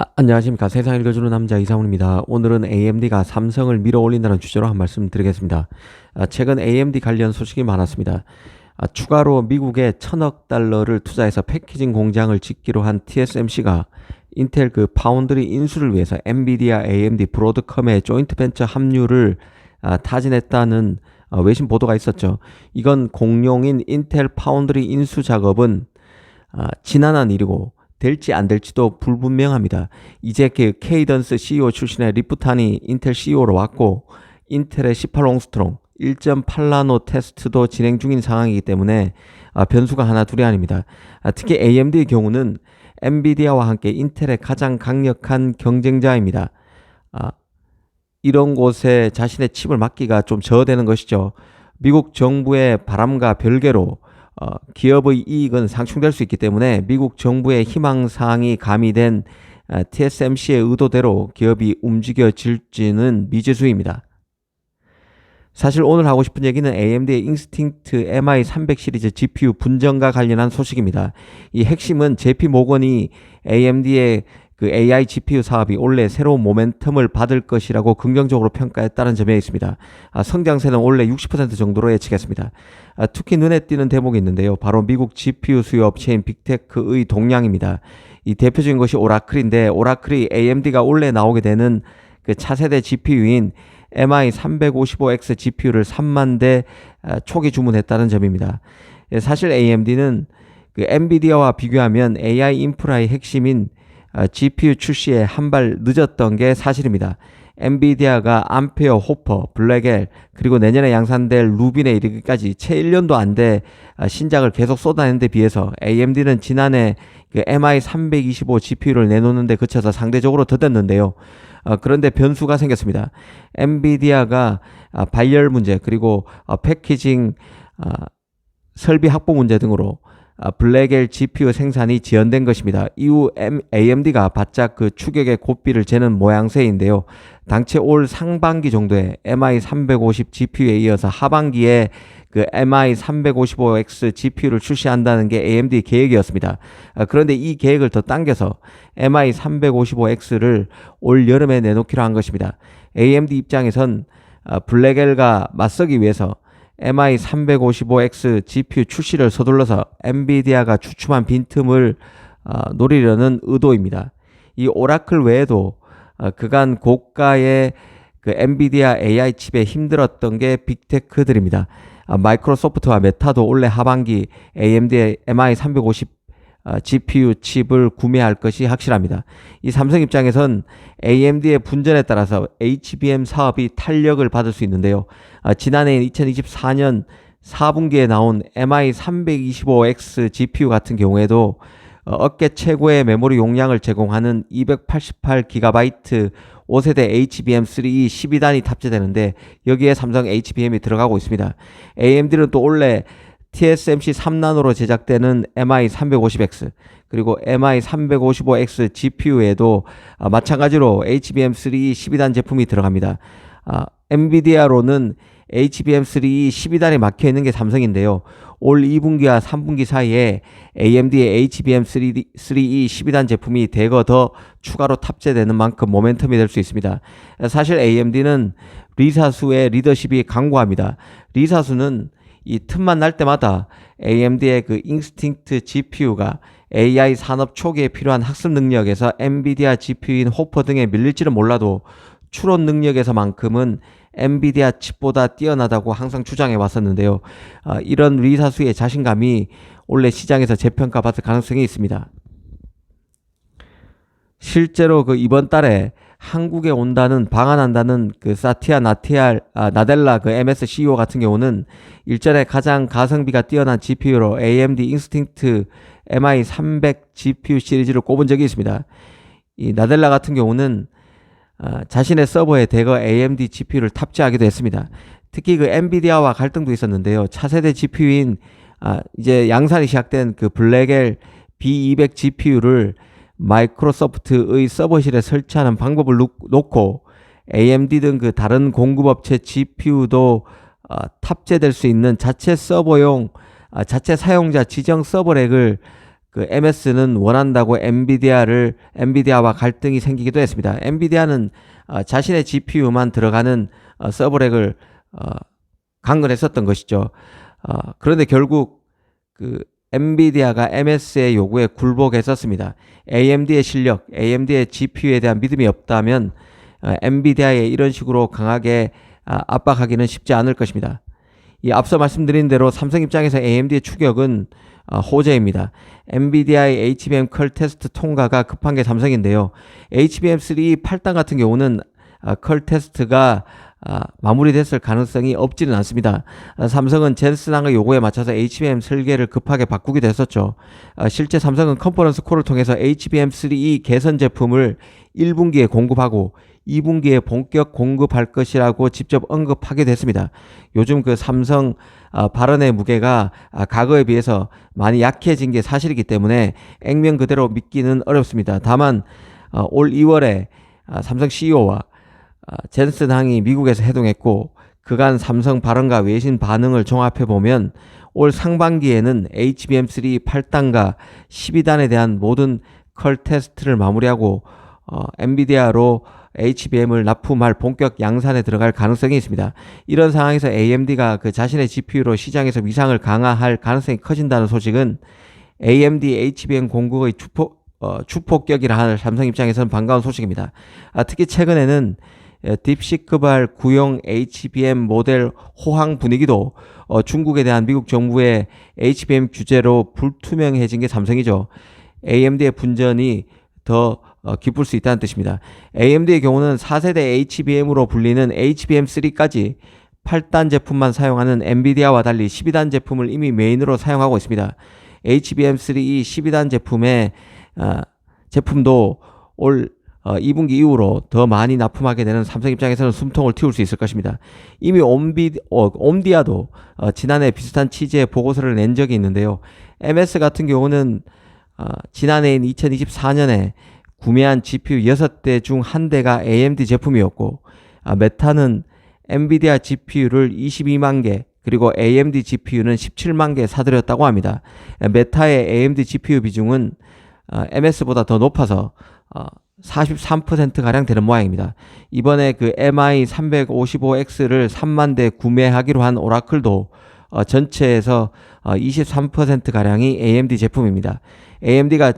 아, 안녕하십니까. 세상 읽어주는 남자 이상훈입니다. 오늘은 AMD가 삼성을 밀어 올린다는 주제로 한 말씀 드리겠습니다. 아, 최근 AMD 관련 소식이 많았습니다. 아, 추가로 미국에 천억 달러를 투자해서 패키징 공장을 짓기로 한 TSMC가 인텔 그 파운드리 인수를 위해서 엔비디아, AMD, 브로드컴의 조인트 벤처 합류를 아, 타진했다는 어, 외신 보도가 있었죠. 이건 공룡인 인텔 파운드리 인수 작업은 아, 지난한 일이고 될지 안 될지도 불분명합니다. 이제 그 케이던스 CEO 출신의 리프탄이 인텔 CEO로 왔고 인텔의 18옹스트롱 1.8나노 테스트도 진행 중인 상황이기 때문에 아, 변수가 하나 둘이 아닙니다. 아, 특히 AMD의 경우는 엔비디아와 함께 인텔의 가장 강력한 경쟁자입니다. 아, 이런 곳에 자신의 칩을 맡기가 좀 저어되는 것이죠. 미국 정부의 바람과 별개로 어, 기업의 이익은 상충될 수 있기 때문에 미국 정부의 희망 사항이 가미된 어, TSMC의 의도대로 기업이 움직여질지는 미지수입니다. 사실 오늘 하고 싶은 얘기는 AMD의 인스팅트 MI300 시리즈 GPU 분전과 관련한 소식입니다. 이 핵심은 JP 모건이 AMD의 그 AI GPU 사업이 올해 새로운 모멘텀을 받을 것이라고 긍정적으로 평가했다는 점에 있습니다. 아, 성장세는 올해 60% 정도로 예측했습니다. 아, 특히 눈에 띄는 대목이 있는데요. 바로 미국 GPU 수요 업체인 빅테크의 동향입니다. 이 대표적인 것이 오라클인데 오라클이 AMD가 올해 나오게 되는 그 차세대 GPU인 MI355X GPU를 3만 대 아, 초기 주문했다는 점입니다. 예, 사실 AMD는 그 엔비디아와 비교하면 AI 인프라의 핵심인 GPU 아, 출시에 한 발 늦었던 게 사실입니다. 엔비디아가 암페어, 호퍼, 블랙엘 그리고 내년에 양산될 루빈에 이르기까지 채 1년도 안 돼 신작을 계속 쏟아낸 데 비해서 AMD는 지난해 그 MI325 GPU를 내놓는데 그쳐서 상대적으로 더뎠는데요. 어, 그런데 변수가 생겼습니다. 엔비디아가 아, 발열 문제 그리고 어, 패키징 아, 설비 확보 문제 등으로 아, 블랙엘 GPU 생산이 지연된 것입니다. 이후 AMD가 바짝 그 추격의 고비를 재는 모양새인데요. 당최 올 상반기 정도에 MI350 GPU에 이어서 하반기에 그 MI355X GPU를 출시한다는 게 AMD 계획이었습니다. 아, 그런데 이 계획을 더 당겨서 MI355X를 올 여름에 내놓기로 한 것입니다. AMD 입장에선 아, 블랙엘과 맞서기 위해서 MI355X GPU 출시를 서둘러서 엔비디아가 주춤한 빈틈을 어, 노리려는 의도입니다. 이 오라클 외에도 어, 그간 고가의 그 엔비디아 AI 칩에 힘들었던 게 빅테크들입니다. 아, 마이크로소프트와 메타도 올해 하반기 AMD의 MI350 어, GPU 칩을 구매할 것이 확실합니다. 이 삼성 입장에선 AMD의 분전에 따라서 HBM 사업이 탄력을 받을 수 있는데요. 어, 지난해 2024년 4분기에 나온 MI325X GPU 같은 경우에도 어, 업계 최고의 메모리 용량을 제공하는 288GB 5세대 HBM3E 12단이 탑재되는데 여기에 삼성 HBM이 들어가고 있습니다. AMD는 또 올해 TSMC 3나노로 제작되는 MI350X 그리고 MI355X GPU에도 아, 마찬가지로 HBM3 12단 제품이 들어갑니다. 아, 엔비디아로는 HBM3 12단에 막혀 있는 게 삼성인데요. 올 2분기와 3분기 사이에 AMD의 HBM3E 12단 제품이 대거 더 추가로 탑재되는 만큼 모멘텀이 될 수 있습니다. 사실 AMD는 리사수의 리더십이 강고합니다. 리사수는 이 틈만 날 때마다 AMD의 그 인스팅트 GPU가 AI 산업 초기에 필요한 학습 능력에서 엔비디아 GPU인 호퍼 등에 밀릴지는 몰라도 추론 능력에서만큼은 엔비디아 칩보다 뛰어나다고 항상 주장해 왔었는데요. 어, 이런 리사수의 자신감이 올해 시장에서 재평가 받을 가능성이 있습니다. 실제로 그 이번 달에 한국에 온다는 방한한다는 그 사티아 나티알 아, 나델라 그 MS CEO 같은 경우는 일전에 가장 가성비가 뛰어난 GPU로 AMD 인스팅트 MI300 GPU 시리즈를 꼽은 적이 있습니다. 이 나델라 같은 경우는 아, 자신의 서버에 대거 AMD GPU를 탑재하기도 했습니다. 특히 그 엔비디아와 갈등도 있었는데요. 차세대 GPU인 아, 이제 양산이 시작된 그 블랙엘 B200 GPU를 마이크로소프트의 서버실에 설치하는 방법을 놓고 AMD 등 그 다른 공급업체 GPU도 어, 탑재될 수 있는 자체 서버용 어, 자체 사용자 지정 서버렉을 그 MS는 원한다고 엔비디아를 엔비디아와 갈등이 생기기도 했습니다. 엔비디아는 어, 자신의 GPU만 들어가는 어, 서버렉을 어, 강건했었던 것이죠. 어, 그런데 결국 그 엔비디아가 MS의 요구에 굴복했었습니다. AMD의 실력, AMD의 GPU에 대한 믿음이 없다면 어, 엔비디아에 이런 식으로 강하게 아, 압박하기는 쉽지 않을 것입니다. 이 앞서 말씀드린 대로 삼성 입장에서 AMD의 추격은 어, 호재입니다. 엔비디아의 HBM 컬 테스트 통과가 급한 게 삼성인데요. HBM3 8단 같은 경우는 아, 컬 테스트가 아, 마무리됐을 가능성이 없지는 않습니다. 아, 삼성은 젠슨항의 요구에 맞춰서 HBM 설계를 급하게 바꾸기도 했었죠. 아, 실제 삼성은 컨퍼런스 콜을 통해서 HBM3E 개선 제품을 1분기에 공급하고 2분기에 본격 공급할 것이라고 직접 언급하게 됐습니다. 요즘 그 삼성 아, 발언의 무게가 아, 과거에 비해서 많이 약해진 게 사실이기 때문에 액면 그대로 믿기는 어렵습니다. 다만 어, 올 2월에 아, 삼성 CEO와 아, 젠슨 항이 미국에서 해동했고 그간 삼성 발언과 외신 반응을 종합해 보면 올 상반기에는 HBM3 8단과 12단에 대한 모든 컬 테스트를 마무리하고 어, 엔비디아로 HBM을 납품할 본격 양산에 들어갈 가능성이 있습니다. 이런 상황에서 AMD가 그 자신의 GPU로 시장에서 위상을 강화할 가능성이 커진다는 소식은 AMD HBM 공급의 축폭, 어, 축폭격이라 할 삼성 입장에서는 반가운 소식입니다. 아, 특히 최근에는 에, 딥시크발 구형 HBM 모델 호황 분위기도 어, 중국에 대한 미국 정부의 HBM 규제로 불투명해진 게 삼성이죠. AMD의 분전이 더 어, 기쁠 수 있다는 뜻입니다. AMD의 경우는 4세대 HBM으로 불리는 HBM3까지 8단 제품만 사용하는 엔비디아와 달리 12단 제품을 이미 메인으로 사용하고 있습니다. HBM3E 12단 제품의 어, 제품도 올 어, 2분기 이후로 더 많이 납품하게 되는 삼성 입장에서는 숨통을 틔울 수 있을 것입니다. 이미 옴비, 어, 옴디아도 어, 지난해 비슷한 취지의 보고서를 낸 적이 있는데요. MS 같은 경우는 어, 지난해인 2024년에 구매한 GPU 6대 중 한 대가 AMD 제품이었고 아, 메타는 엔비디아 GPU를 22만 개 그리고 AMD GPU는 17만 개 사들였다고 합니다. 메타의 AMD GPU 비중은 어, MS보다 더 높아서 어, 43%가량 되는 모양입니다. 이번에 그 MI 355X를 3만 대 구매하기로 한 오라클도 어, 전체에서 어, 23%가량이 AMD 제품입니다. AMD가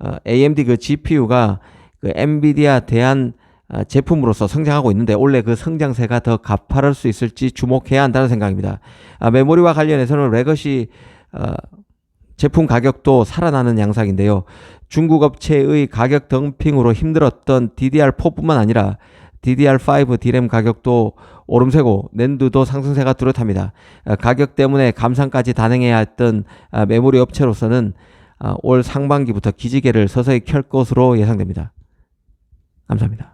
어, AMD 그 GPU가 그 엔비디아 대한 어, 제품으로서 성장하고 있는데 원래 그 성장세가 더 가파를 수 있을지 주목해야 한다는 생각입니다. 아, 메모리와 관련해서는 레거시 어, 제품 가격도 살아나는 양상인데요. 중국 업체의 가격 덤핑으로 힘들었던 DDR4뿐만 아니라 DDR5 D램 가격도 오름세고 낸드도 상승세가 뚜렷합니다. 아, 가격 때문에 감산까지 단행해야 했던 아, 메모리 업체로서는 아, 올 상반기부터 기지개를 서서히 켤 것으로 예상됩니다. 감사합니다.